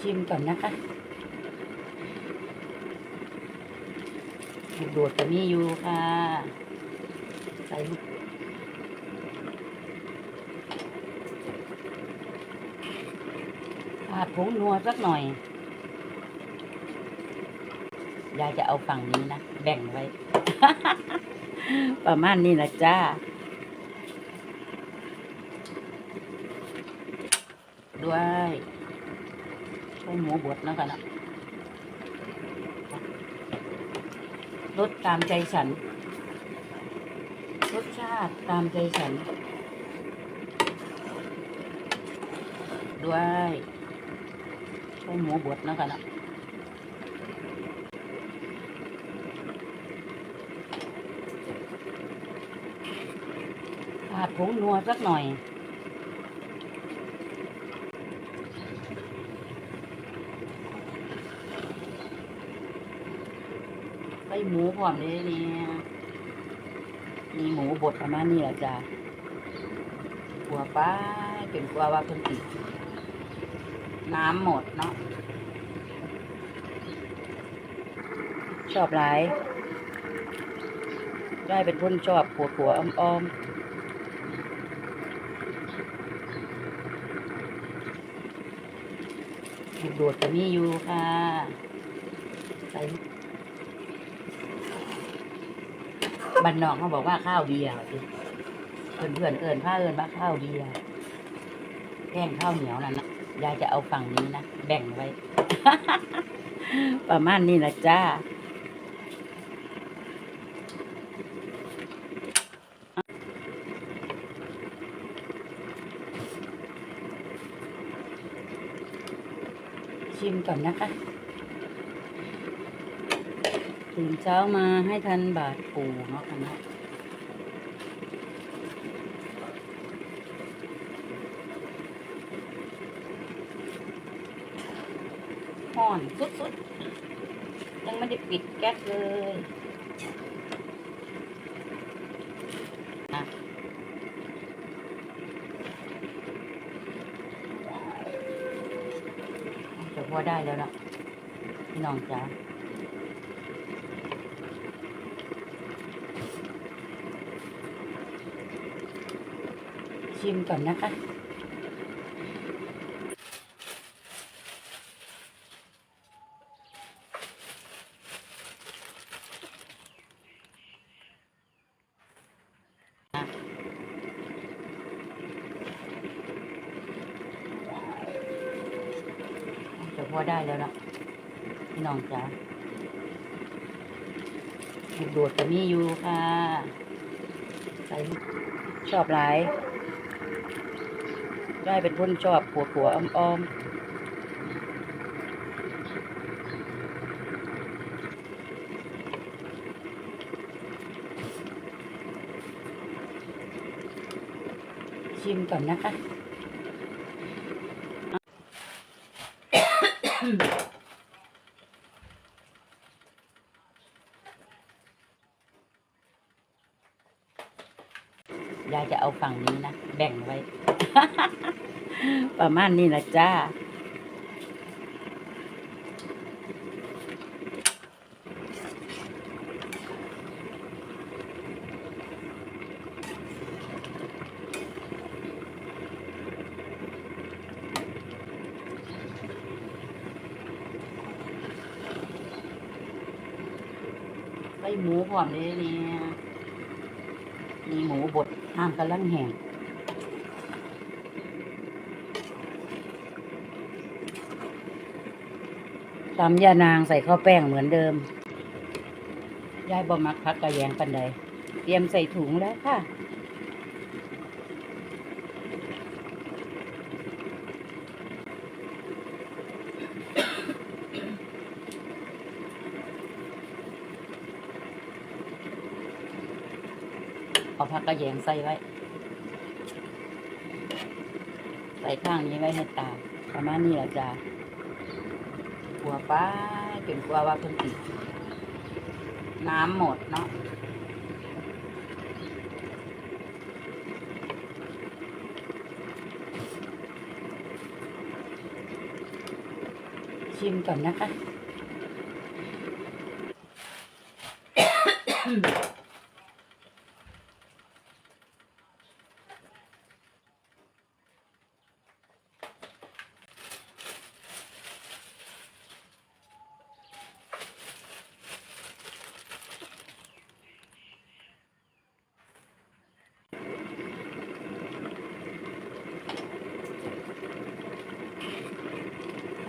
ชิมก่อนนะคะลูกโดดก็มีอยู่ค่ะ ใส่ลูกอาดผงนัวสักหน่อย ยายจะเอาฝั่งนี้นะ แบ่งไว้ ประมาณนี้นะจ้าด้วย ใช้หมูบดแล้วกันะรสตามใจฉัน รสชาติตามใจฉัน ด้วยใช้หมูบดแล้วกันะอาดผงนัวสักหน่อย หมูพร้อมเลยเนี่ยมีหมูบดประมาณนี้แหละจ้ะกลัวป้าเป็นกลัวว่าเพิ่นติดน้ำหมดเนาะชอบหลายได้เป็นคนชอบผัวผัวๆอ้อมๆลูกโดดก็มีอยู่ค่ะใส่ บันนอกเขาบอกว่าข้าวเบียร์เพื่อนเพื่อนเอินผ้าเอินว่าข้าวเบียร์แกงข้าวเหนียวนั่นนะยายจะเอาฝั่งนี้นะแบ่งไว้ ประมาณนี้นะจ้าชิมก่อนนะคะ ตื่นเช้ามาให้ทันบาทปู่เนาะค่ะเนาะห่อนสุดๆ ยังไม่ได้ปิดแก๊สเลยอะจะพอได้แล้วเนาะพี่น้องจ๋า ชิมก่อนนะคะ จะพอได้แล้วเนาะพี่น้องจ๋าลูดดก็มีอยู่ค่ะ ใส่ชอบหลาย ได้เป็นคนชอบผัวผัวอ้อมอ้อมชิมก่อนนะคะยายจะเอาฝั่งนี้นะ แบ่งไว้ ประมาณนี้นะจ้าใส่หมูพร้อมเลยเนี่ยมีหมูบดน้ำกำลังแห้ง ตำยานางใส่ข้าวแป้งเหมือนเดิม ยายบ่มักพักกระแยงปันใด เตรียมใส่ถุงแล้วค่ะเอาผักกระแยงใส่ไว้ ใส่ข้างนี้ไว้ให้ตาประมาณนี้แหละจ้า ลัวป้าเป็นกลัวว่าเพิ่นติดน้ำหมดเนาะชิมก่อนนะคะ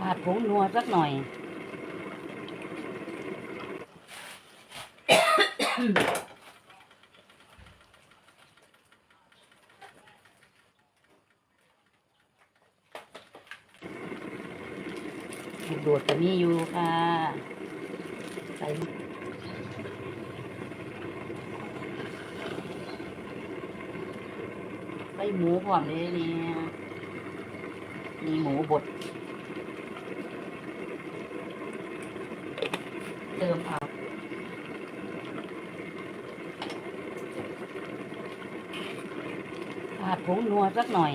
ผัดผงนัวสักหน่อยลูกโดดก็มีอยู่ค่ะ ใส่ใส่หมูพร้อมเลยเนี่ยมีหมูบด เติมเอาผัดผงนัวสักหน่อย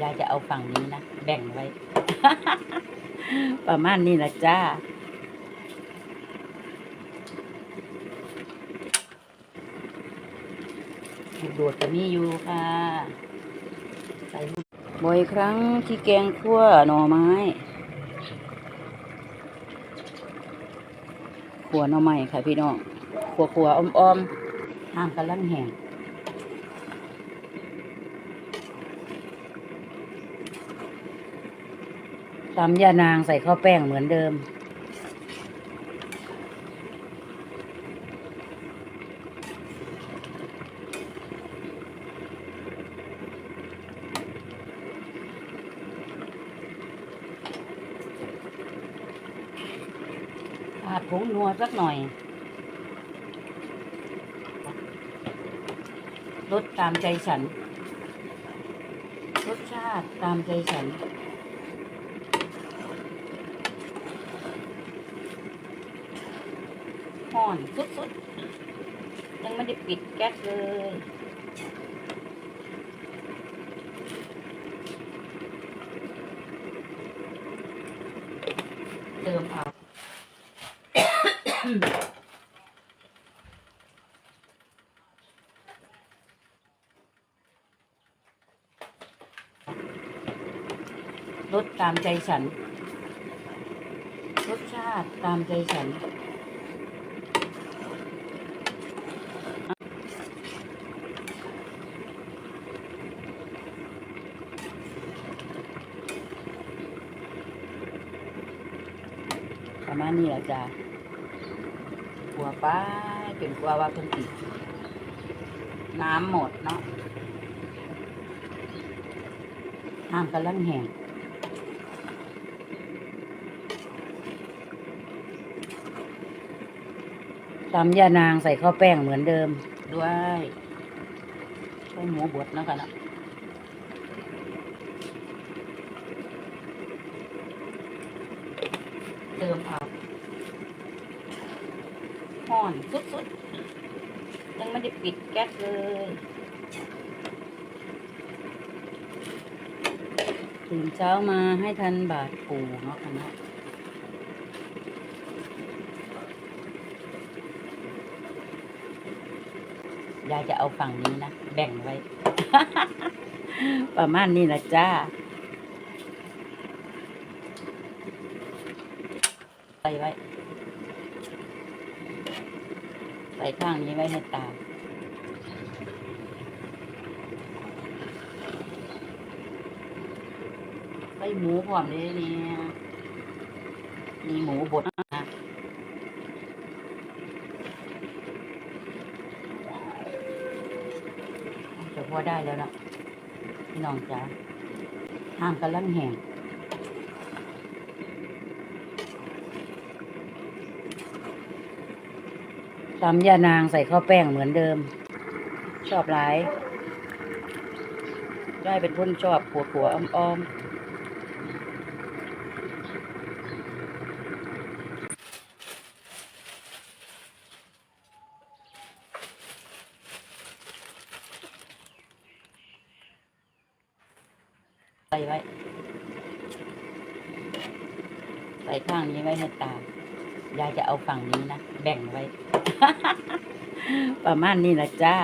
ยายจะเอาฝั่งนี้นะ แบ่งไว้ ประมาณนี้นะจ้าลูกโดดก็มีอยู่ค่ะใส่บ่อยครั้งที่แกงคั่วหน่อไม้ ขัวหน่อไม้ค่ะพี่น้องขัวขัวๆอ้อมๆห้างกำลังแห้งตำยานางใส่ข้าวแป้งเหมือนเดิม ผัดผงนัวสักหน่อยรสตามใจฉัน รสชาติตามใจฉัน ห่อนสุดๆ ยังไม่ได้ปิดแก๊สเลย เติมเอา รสตามใจฉัน รสชาติตามใจฉัน ประมาณนี้แหละจ้ะกลัวป้าจนกลัวว่าเพิ่นติดน้ำหมดเนาะน้ำกำลังแห้ง ตำยานางใส่ข้าวแป้งเหมือนเดิมด้วยใส่หมูบดนะคะนะเติมเอาห่อนสุดๆ ยังไม่ได้ปิดแก๊สเลยตื่นเช้ามาให้ทันบาทปู่เนาะค่ะนะ ยายจะเอาฝั่งนี้นะ แบ่งไว้ ประมาณนี้นะจ้าใส่ไว้ ใส่ข้างนี้ไว้ให้ตาใส่หมูพร้อมเลยเนี่ยมีหมูบดนะจะ พอได้แล้วนะพี่น้องจ๋าห้ามกำลังแห้งตำยานางใส่ข้าวแป้งเหมือนเดิม ชอบหลาย ได้เป็นคนชอบขัวขัวๆอ้อมๆ ใส่ไว้ ใส่ข้างนี้ไว้ให้ตายายจะเอาฝั่งนี้นะ แบ่งไว้ ประมาณนี้นะจ้า